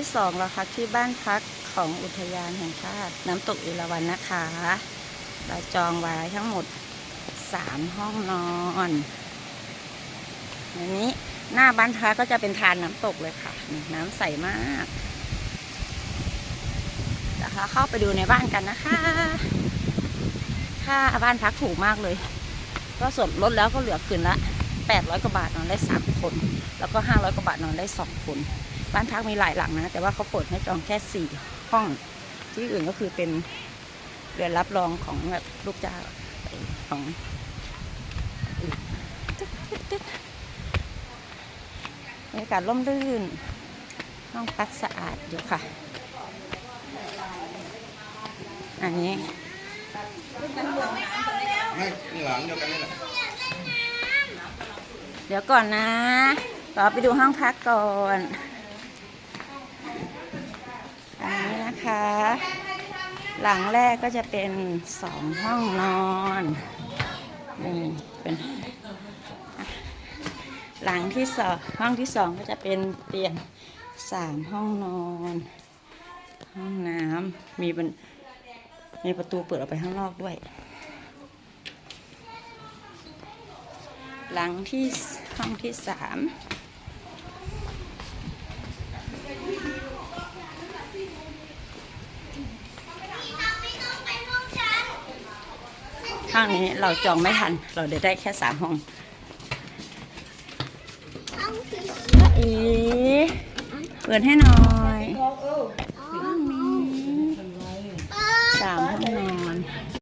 ที่สองเราพักที่บ้านพักของอุทยานแห่งชาติ น้ำตกเอราวัณนะคะ เราจองไว้ทั้งหมดสามห้องนอนอันนี้หน้าบ้านพักก็จะเป็นทานน้ำตกเลยค่ะ น้ำใสมากนะคะเข้าไปดูในบ้านกันนะคะ ค่าบ้านพักถูกมากเลย ก็ส่วนลดแล้วก็เหลือคืนละ800กว่าบาทนอนได้ 3 คน แล้วก็ 500กว่าบาทนอนได้ 2 คน บ้านพักมีหลายหลังนะ แต่ว่าเขาเปิดให้จองแค่4ห้อง ที่อื่นก็คือเป็นเรือนรับรองของแบบลูกจ้างของบรรยากาศร่มรื่น ห้องพักสะอาดอยู่ค่ะ อันนี้ไม่หลังเดียวกันนี่แหละเดี๋ยวก่อนนะ ต่อไปดูห้องพักก่อน อันนี้นะคะ หลังแรกก็จะเป็นสองห้องนอนนี่เป็นหลังที่สองห้องที่สองก็จะเป็นเตียงสามห้องนอน ห้องน้ำมีเป็นมีประตูเปิดออกไปข้างนอกด้วย หลังที่ห้องที่สาม ห้องนี้เราจองไม่ทัน เราเดี๋ยวได้แค่สามห้องอีเปิดให้หน่อย